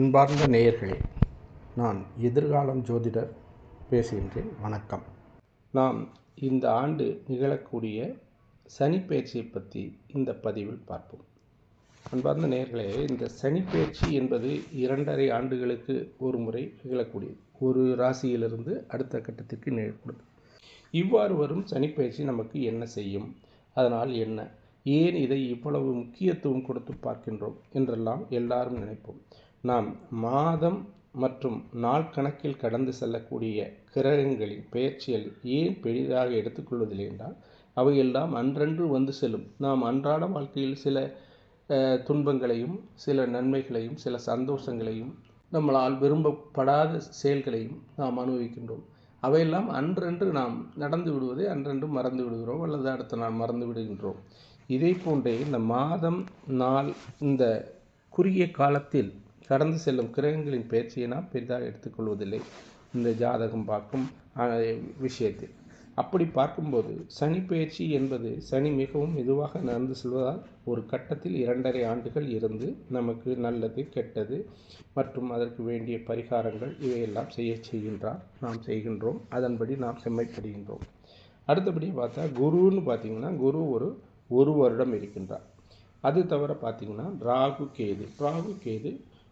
அன்பார்ந்த நேயர்களே நான் எதிர்காலம் ஜோதிடர் பேசுகின்றேன். வணக்கம். நாம் இந்த ஆண்டு நிகழக்கூடிய சனிப்பெயர்ச்சியை பற்றி இந்த பதிவில் பார்ப்போம். அன்பார்ந்த நேயர்களே இந்த சனிப்பயிற்சி என்பது இரண்டரை ஆண்டுகளுக்கு ஒரு முறை நிகழக்கூடியது. ஒரு ராசியிலிருந்து அடுத்த கட்டத்திற்கு நிகழக்கூடியது இவ்வாறு வரும் சனிப்பயிற்சி நமக்கு என்ன செய்யும்? அதனால் என்ன? ஏன் இதை இவ்வளவு முக்கியத்துவம் கொடுத்து பார்க்கின்றோம்? என்றெல்லாம் எல்லாரும் நினைப்போம். நாம் மாதம் மற்றும் நாள் கணக்கில் கடந்து செல்லக்கூடிய கிரகங்களின் பெயர்ச்சிகள் ஏன் பெரிதாக எடுத்துக்கொள்வதில்லை என்றால் அவையெல்லாம் அன்றன்று வந்து செல்லும். நாம் அன்றாட வாழ்க்கையில் சில துன்பங்களையும் சில நன்மைகளையும் சில சந்தோஷங்களையும் நம்மளால் விரும்பப்படாத செயல்களையும் நாம் அனுபவிக்கின்றோம். அவையெல்லாம் அன்றன்று நாம் நடந்து விடுவதை அன்றன்று மறந்து விடுகிறோம் அல்லது அடுத்த நாள் மறந்து விடுகின்றோம். இதே போன்றே இந்த மாதம் நாள் இந்த குறுகிய காலத்தில் கடந்து செல்லும் கிரகங்களின் பயிற்சியை நாம் பெரிதாக எடுத்துக்கொள்வதில்லை. இந்த ஜாதகம் பார்க்கும் விஷயத்தில். அப்படி பார்க்கும்போது சனி பயிற்சி என்பது சனி மிகவும் மெதுவாக நடந்து செல்வதால் ஒரு கட்டத்தில் இரண்டரை ஆண்டுகள் இருந்து நமக்கு நல்லது கெட்டது மற்றும் அதற்கு வேண்டிய பரிகாரங்கள் இவையெல்லாம் செய்ய செய்கின்றார். நாம் செய்கின்றோம். அதன்படி நாம் செம்மைப்படுகின்றோம். அடுத்தபடி பார்த்தா குருன்னு பார்த்தீங்கன்னா குரு ஒரு ஒரு வருடம் இருக்கின்றார். அது தவிர பார்த்திங்கன்னா ராகு கேது. ராகு கேது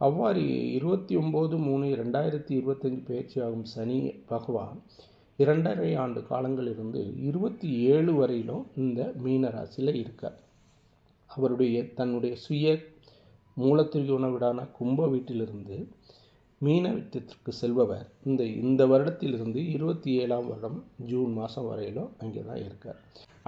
அவ்வாறு இருபத்தி ஒம்பது மூணு ரெண்டாயிரத்தி இருபத்தஞ்சு பயிற்சியாகும் சனி பகவான் இரண்டரை ஆண்டு காலங்களிலிருந்து இருபத்தி ஏழு வரையிலும் இந்த மீன ராசியில் இருக்கார். அவருடைய தன்னுடைய சுய மூலத்திரிகோண வீடான கும்ப வீட்டிலிருந்து மீன வீட்டத்திற்கு செல்பவர். இந்த இந்த வருடத்திலிருந்து இருபத்தி ஏழாம் வருடம் ஜூன் மாதம் வரையிலும் அங்கே தான் இருக்கார்.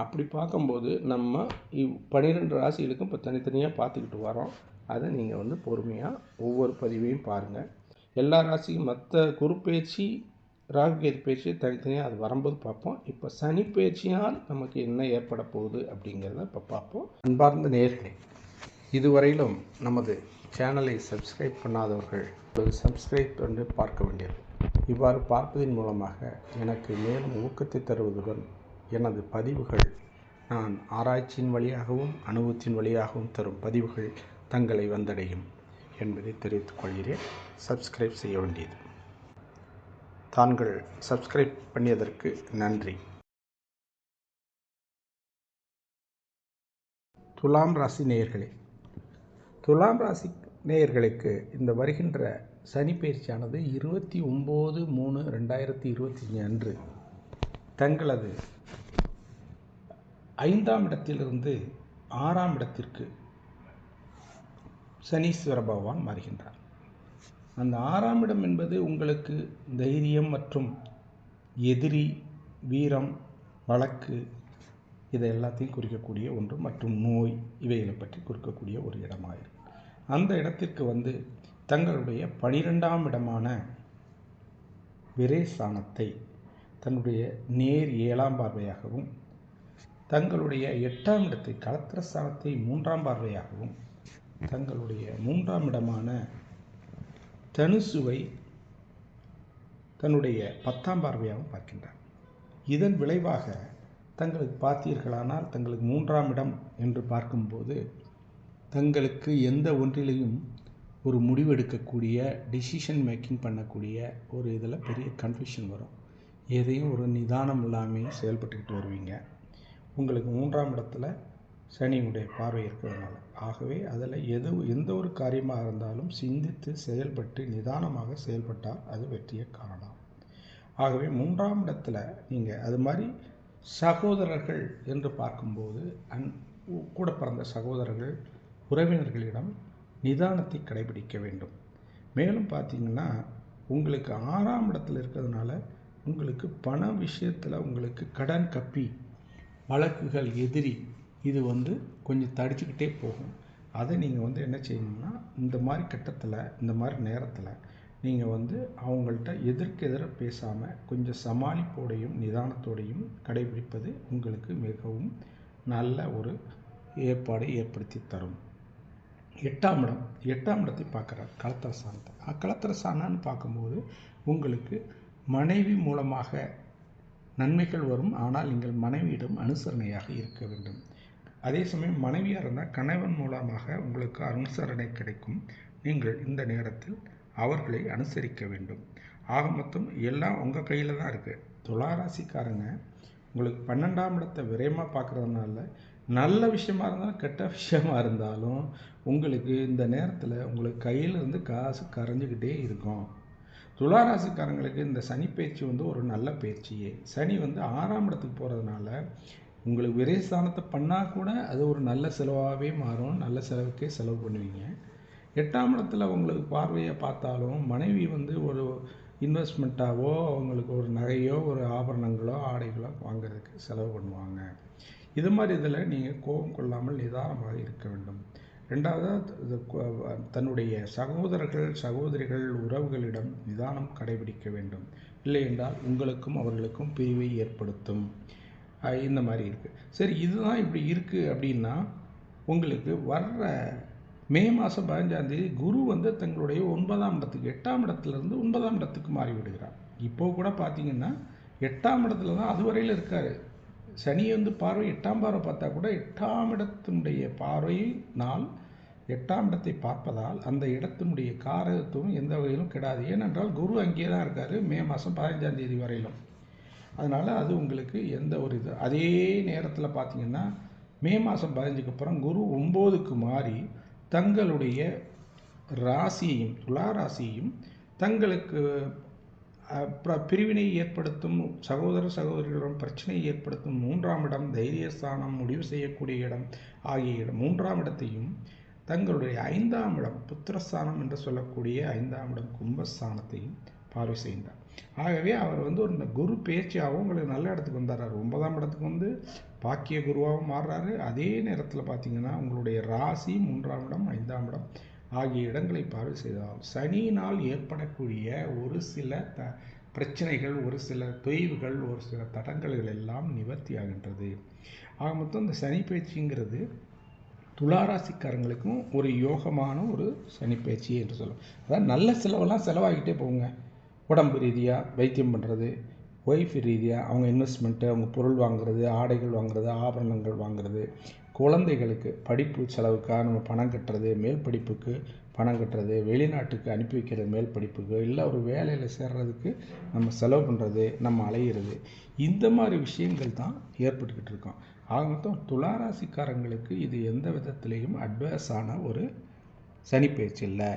அப்படி பார்க்கும்போது நம்ம இவ் பன்னிரெண்டு ராசிகளுக்கும் இப்போ தனித்தனியாக பார்த்துக்கிட்டு வரோம் அதை நீங்கள் வந்து பொறுமையாக ஒவ்வொரு பதிவையும் பாருங்கள் எல்லா ராசிக்கும் மற்ற குரு பேச்சு ராகு கேது தனித்தனியாக அது வரும்போது பார்ப்போம். இப்போ சனி பேச்சியால் நமக்கு என்ன ஏற்பட போகுது அப்படிங்கிறத இப்போ பார்ப்போம். அன்பார்ந்த நேர்களே இதுவரையிலும் நமது சேனலை சப்ஸ்கிரைப் பண்ணாதவர்கள் ஒரு சப்ஸ்கிரைப் என்று பார்க்க வேண்டியது. இவ்வாறு பார்ப்பதன் மூலமாக எனக்கு மேலும் ஊக்கத்தை தருவதுடன் எனது பதிவுகள் நான் ஆராய்ச்சியின் வழியாகவும் அனுபவத்தின் வழியாகவும் தரும் பதிவுகள் தங்களை வந்தடையும் என்பதை தெரிவித்துக் கொள்கிறேன். சப்ஸ்கிரைப் செய்ய வேண்டியது. தாங்கள் சப்ஸ்கிரைப் பண்ணியதற்கு நன்றி. துலாம் ராசி நேயர்களே துலாம் ராசி நேயர்களுக்கு இந்த வருகின்ற சனி பயிற்சியானது இருபத்தி ஒம்பது மூணு ரெண்டாயிரத்தி இருபத்தி அன்று தங்களது ஐந்தாம் இடத்திலிருந்து ஆறாம் இடத்திற்கு சனீஸ்வர பகவான் மாறுகின்றார். அந்த ஆறாம் இடம் என்பது உங்களுக்கு தைரியம் மற்றும் எதிரி வீரம் வழக்கு இதை எல்லாத்தையும் குறிக்கக்கூடிய ஒன்று மற்றும் நோய் இவைகளை பற்றி குறிக்கக்கூடிய ஒரு இடமாயிரும் அந்த இடத்திற்கு வந்து தங்களுடைய பனிரெண்டாம் இடமான விரேஸ்தானத்தை தன்னுடைய நேர் ஏழாம் பார்வையாகவும் தங்களுடைய எட்டாம் இடத்தை கலத்திரஸ்தானத்தை மூன்றாம் பார்வையாகவும் தங்களுடைய மூன்றாம் இடமான தனுசுவை தன்னுடைய பத்தாம் பார்வையாகவும் பார்க்கின்றார். இதன் விளைவாக தங்களுக்கு பார்த்தீர்களானால் தங்களுக்கு மூன்றாம் இடம் என்று பார்க்கும்போது தங்களுக்கு எந்த ஒன்றிலையும் ஒரு முடிவெடுக்கக்கூடிய டிசிஷன் மேக்கிங் பண்ணக்கூடிய ஒரு இதில் பெரிய கன்ஃபியூஷன் வரும். எதையும் ஒரு நிதானம் இல்லாமல் செயல்பட்டுக்கிட்டு வருவீங்க. உங்களுக்கு மூன்றாம் இடத்துல சனியினுடைய பார்வை இருக்கிறதுனால. ஆகவே அதில் எது எந்த ஒரு காரியமாக இருந்தாலும் சிந்தித்து செயல்பட்டு நிதானமாக செயல்பட்டால் அது வெற்றியை காணலாம். ஆகவே மூன்றாம் இடத்துல நீங்கள் அது மாதிரி சகோதரர்கள் என்று பார்க்கும்போது அன் கூட பிறந்த சகோதரர்கள் உறவினர்களிடம் நிதானத்தை கடைபிடிக்க வேண்டும். மேலும் பார்த்தீங்கன்னா உங்களுக்கு ஆறாம் இடத்துல இருக்கிறதுனால உங்களுக்கு பண விஷயத்தில் உங்களுக்கு கடன் கப்பி வழக்குகள் எதிரி இது வந்து கொஞ்சம் தடிச்சுக்கிட்டே போகும். அதை நீங்கள் வந்து என்ன செய்யணும்னா இந்த மாதிரி கட்டத்தில் இந்த மாதிரி நேரத்தில் நீங்கள் வந்து அவங்கள்ட்ட எதிர்க்கு எதிர பேசாமல் கொஞ்சம் சமாளிப்போடையும் நிதானத்தோடையும் கடைபிடிப்பது உங்களுக்கு மிகவும் நல்ல ஒரு ஏற்பாடை ஏற்படுத்தி தரும். எட்டாம் இடம். எட்டாம் இடத்தை பார்க்குறார் களத்திர சாணத்தை. களத்திர சாணான்னு பார்க்கும்போது உங்களுக்கு மனைவி மூலமாக நன்மைகள் வரும். ஆனால் நீங்கள் மனைவியிடம் அனுசரணையாக இருக்க வேண்டும். அதே சமயம் மனைவியாக இருந்தால் கணவன் மூலமாக உங்களுக்கு அனுசரணை கிடைக்கும். நீங்கள் இந்த நேரத்தில் அவர்களை அனுசரிக்க வேண்டும். ஆக மொத்தம் எல்லாம் உங்கள் கையில் தான் இருக்குது துளாராசிக்காரங்க உங்களுக்கு பன்னெண்டாம் இடத்தை விரயமாக பார்க்குறதுனால நல்ல விஷயமா இருந்தாலும் கெட்ட விஷயமா இருந்தாலும் உங்களுக்கு இந்த நேரத்தில் உங்களுக்கு கையில் இருந்து காசு கரைஞ்சிக்கிட்டே இருக்கும். துளாராசிக்காரங்களுக்கு இந்த சனி பயிற்சி வந்து ஒரு நல்ல பயிற்சியே சனி வந்து ஆறாம் இடத்துக்கு போகிறதுனால உங்களுக்கு விரைஸ்தானத்தை பண்ணால் கூட அது ஒரு நல்ல செலவாகவே மாறும். நல்ல செலவுக்கே செலவு பண்ணுவீங்க. எட்டாம் இடத்துல உங்களுக்கு பார்வையை பார்த்தாலும் மனைவி வந்து ஒரு இன்வெஸ்ட்மெண்ட்டாகவோ அவங்களுக்கு ஒரு நகையோ ஒரு ஆபரணங்களோ ஆடைகளோ வாங்குறதுக்கு செலவு பண்ணுவாங்க. இது மாதிரி இதில் நீங்கள் கோபம் கொள்ளாமல் நிதானமாக இருக்க வேண்டும். ரெண்டாவது தன்னுடைய சகோதரர்கள் சகோதரிகள் உறவுகளிடம் நிதானம் கடைபிடிக்க வேண்டும். இல்லை என்றால் உங்களுக்கும் அவர்களுக்கும் பிரிவை ஏற்படுத்தும். இந்த மாதிரி இருக்குது சரி இதுதான் இப்படி இருக்குது அப்படின்னா உங்களுக்கு வர்ற மே மாதம் பதினஞ்சாந்தேதி குரு வந்து தங்களுடைய ஒன்பதாம் இடத்துக்கு எட்டாம் இடத்துலேருந்து ஒன்பதாம் இடத்துக்கு மாறி விடுகிறார் இப்போ கூட பார்த்தீங்கன்னா எட்டாம் இடத்துல தான் அதுவரையில் இருக்கார். சனி வந்து பார்வை எட்டாம் பார்வை பார்த்தா கூட எட்டாம் இடத்தினுடைய பார்வையினால் எட்டாம் இடத்தை பார்ப்பதால் அந்த இடத்தினுடைய காரகத்துவம் எந்த வகையிலும் கிடாது. ஏனென்றால் குரு அங்கேயே தான் இருக்கார் மே மாதம் பதினஞ்சாம் தேதி வரையிலும். அதனால் அது உங்களுக்கு எந்த ஒரு இது அதே நேரத்தில் பார்த்தீங்கன்னா மே மாதம் பதினஞ்சுக்கு அப்புறம் குரு ஒம்போதுக்கு மாறி தங்களுடைய ராசியையும் துலா ராசியையும் தங்களுக்கு பிரிவினை ஏற்படுத்தும் சகோதர சகோதரிகளிடம் பிரச்சனை ஏற்படுத்தும் மூன்றாம் இடம் தைரியஸ்தானம் முடிவு செய்யக்கூடிய இடம் ஆகிய இடம் மூன்றாம் இடத்தையும் தங்களுடைய ஐந்தாம் இடம் புத்திரஸ்தானம் என்று சொல்லக்கூடிய ஐந்தாம் இடம் கும்பஸ்தானத்தையும் பார்வை செய்தார். ஆகவே அவர் வந்து ஒரு குரு பேச்சியாகவும் உங்களுக்கு நல்ல இடத்துக்கு வந்துடுறாரு. ஒன்பதாம் இடத்துக்கு வந்து பாக்கிய குருவாகவும் மாறுறாரு. அதே நேரத்தில் பார்த்தீங்கன்னா உங்களுடைய ராசி மூன்றாம் இடம் ஐந்தாம் இடம் ஆகிய இடங்களை பார்வை செய்தால் சனியினால் ஏற்படக்கூடிய ஒரு சில த பிரச்சனைகள் ஒரு சில தொய்வுகள் ஒரு சில தடங்கல்கள் எல்லாம் நிவர்த்தி ஆகின்றது. ஆக மொத்தம் இந்த சனி பேச்சுங்கிறது துளாராசிக்காரங்களுக்கும் ஒரு யோகமான ஒரு சனி பேச்சு என்று சொல்லும் அதான் நல்ல செலவெல்லாம் செலவாகிட்டே போங்க உடம்பு ரீதியாக வைத்தியம் பண்ணுறது ஒய்ஃப் ரீதியாக அவங்க இன்வெஸ்ட்மெண்ட்டு அவங்க பொருள் வாங்குறது ஆடைகள் வாங்குறது ஆபரணங்கள் வாங்குறது குழந்தைகளுக்கு படிப்பு செலவுக்காக நம்ம பணம் கட்டுறது மேல் படிப்புக்கு பணம் கட்டுறது வெளிநாட்டுக்கு அனுப்பி வைக்கிறது மேல் படிப்புக்கு இல்லை ஒரு வேலையில் சேர்றதுக்கு நம்ம செலவு பண்ணுறது நம்ம அலையிறது. இந்த மாதிரி விஷயங்கள் தான் ஏற்பட்டுக்கிட்டு இருக்கோம். ஆக மொத்தம் துளாராசிக்காரங்களுக்கு இது எந்த விதத்துலேயும் அட்வைஸான ஒரு சனிப்பயிற்சி இல்லை.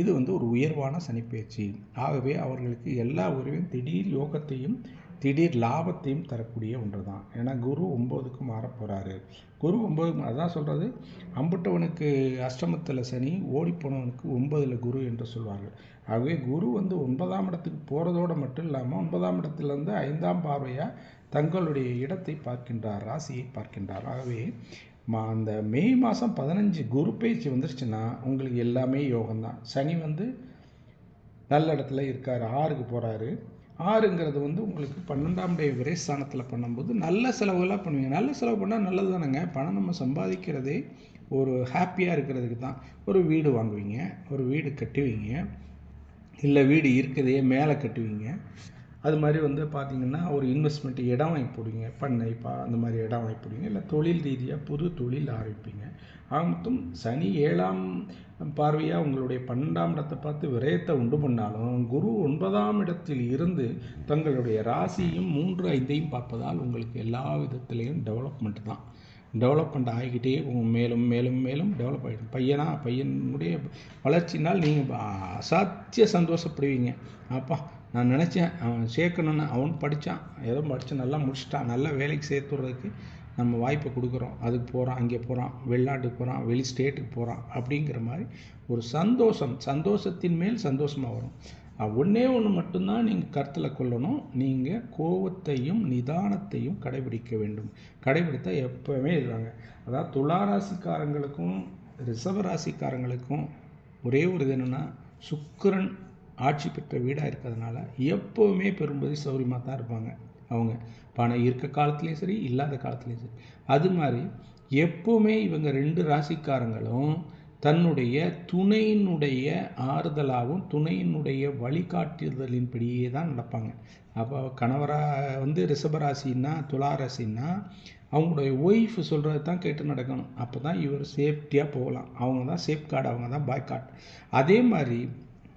இது வந்து ஒரு உயர்வான சனிப்பயிற்சி ஆகவே அவர்களுக்கு எல்லா உறவையும் திடீர் யோகத்தையும் திடீர் லாபத்தையும் தரக்கூடிய ஒன்று தான் ஏன்னா குரு ஒம்போதுக்கு மாற போகிறாரு குரு ஒம்பது அதான் சொல்கிறது அம்புட்டவனுக்கு அஷ்டமத்தில் சனி ஓடிப்போனவனுக்கு ஒன்பதில் குரு என்று சொல்வார்கள். ஆகவே குரு வந்து ஒன்பதாம் இடத்துக்கு போகிறதோடு மட்டும் இல்லாமல் ஒன்பதாம் இடத்துலேருந்து ஐந்தாம் பார்வையாக தங்களுடைய இடத்தை பார்க்கின்றார் ராசியை பார்க்கின்றார். ஆகவே மா அந்த மே மாதம் பதினஞ்சு குரு பேச்சு வந்துருச்சுன்னா உங்களுக்கு எல்லாமே யோகம்தான். சனி வந்து நல்ல இடத்துல இருக்கார் ஆறுக்கு போகிறாரு ஆறுங்கிறது வந்து உங்களுக்கு பன்னெண்டாம் டே விரைஸ்தானத்தில் பண்ணும்போது நல்ல செலவுகளாக பண்ணுவீங்க. நல்ல செலவு பண்ணால் நல்லது தானேங்க பணம் நம்ம சம்பாதிக்கிறதே ஒரு ஹாப்பியாக இருக்கிறதுக்கு தான். ஒரு வீடு வாங்குவீங்க ஒரு வீடு கட்டுவீங்க இல்லை வீடு இருக்குதையே மேலே கட்டுவீங்க. அது மாதிரி வந்து பார்த்திங்கன்னா ஒரு இன்வெஸ்ட்மெண்ட் இடம் வாங்கி போடுவீங்க பண்ணை பா அந்த மாதிரி இடம் வாங்கி போடுவீங்க இல்லை தொழில் ரீதியாக புது தொழில் ஆரம்பிப்பீங்க. ஆக மொத்தம் சனி ஏழாம் பார்வையாக உங்களுடைய பன்னெண்டாம் இடத்தை பார்த்து விரயத்தை உண்டு பண்ணாலும் குரு ஒன்பதாம் இடத்தில் இருந்து தங்களுடைய ராசியும் மூன்று ஐந்தையும் பார்ப்பதால் உங்களுக்கு எல்லா விதத்துலேயும் டெவலப்மெண்ட் தான். டெவலப்மெண்ட் ஆகிக்கிட்டே மேலும் மேலும் மேலும் டெவலப் ஆகிடும். பையனா பையனுடைய வளர்ச்சினால் நீங்கள் அசாத்திய சந்தோஷப்படுவீங்க. அப்பா நான் நினச்சேன் அவன் சேர்க்கணுன்னு அவன் படித்தான் ஏதோ படித்து நல்லா முடிச்சிட்டான் நல்ல வேலைக்கு சேர்த்து விட்றதுக்கு நம்ம வாய்ப்பை கொடுக்குறோம். அதுக்கு போகிறான் அங்கே போகிறான் வெளிநாட்டுக்கு போகிறான் வெளி ஸ்டேட்டுக்கு போகிறான் அப்படிங்கிற மாதிரி ஒரு சந்தோஷம் சந்தோஷத்தின் மேல் சந்தோஷமாக வரும். ஒன்றே ஒன்று மட்டும்தான் நீங்கள் கருத்தில் கொள்ளணும். நீங்கள் கோபத்தையும் நிதானத்தையும் கடைபிடிக்க வேண்டும். கடைபிடித்தா எப்போவுமே இருக்காங்க. அதாவது துளாராசிக்காரங்களுக்கும் ரிஷப ராசிக்காரங்களுக்கும் ஒரே ஒரு இது என்னென்னா சுக்கரன் ஆட்சி பெற்ற வீடாக இருக்கிறதுனால எப்போவுமே பெரும்பதி சௌரியமாக தான் இருப்பாங்க அவங்க. பணம் இருக்க காலத்துலேயும் சரி இல்லாத காலத்துலேயும் சரி. அது மாதிரி எப்போவுமே இவங்க ரெண்டு ராசிக்காரங்களும் தன்னுடைய துணையினுடைய ஆறுதலாகவும் துணையினுடைய வழிகாட்டுதலின்படியே தான் நடப்பாங்க. அப்போ கணவராக வந்து ரிஷபராசின்னா துளாராசின்னா அவங்களுடைய ஒய்ஃப் சொல்கிறது தான் கேட்டு நடக்கணும். அப்போ தான் இவர் சேஃப்டியாக போகலாம். அவங்க தான் சேஃப்கார்டு அவங்க தான் பாய் அதே மாதிரி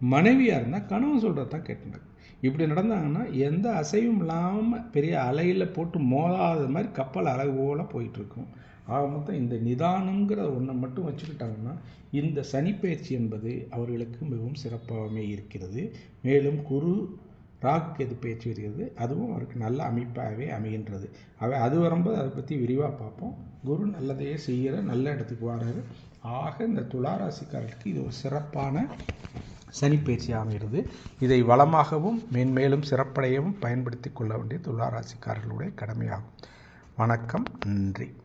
மனைவியாக இருந்தால் கணவன் சொல்கிறது தான் கேட்டு இப்படி நடந்தாங்கன்னா எந்த அசைவும் இல்லாமல் பெரிய அலையில் போட்டு மோதாத மாதிரி கப்பல் அழகு போல போயிட்டுருக்கும். ஆக மொத்தம் இந்த நிதானங்கிற ஒன்றை மட்டும் வச்சுக்கிட்டாங்கன்னா இந்த சனிப்பயிற்சி என்பது அவர்களுக்கு மிகவும் சிறப்பாகவே இருக்கிறது. மேலும் குரு ராகு எது பேச்சு வருகிறது அதுவும் அவருக்கு நல்ல அமைப்பாகவே அமைகின்றது. அவை அது வரும்போது அதை பற்றி விரிவாக பார்ப்போம். குரு நல்லதையே செய்கிற நல்ல இடத்துக்கு வர்றாரு. ஆக இந்த துளாராசிக்காரர்களுக்கு இது ஒரு சிறப்பான சனிப்பயிற்சி அமைகிறது. இதை வளமாகவும் மேன்மேலும் சிறப்படையவும் பயன்படுத்தி கொள்ள வேண்டிய துளாராசிக்காரர்களுடைய கடமையாகும். வணக்கம் நன்றி.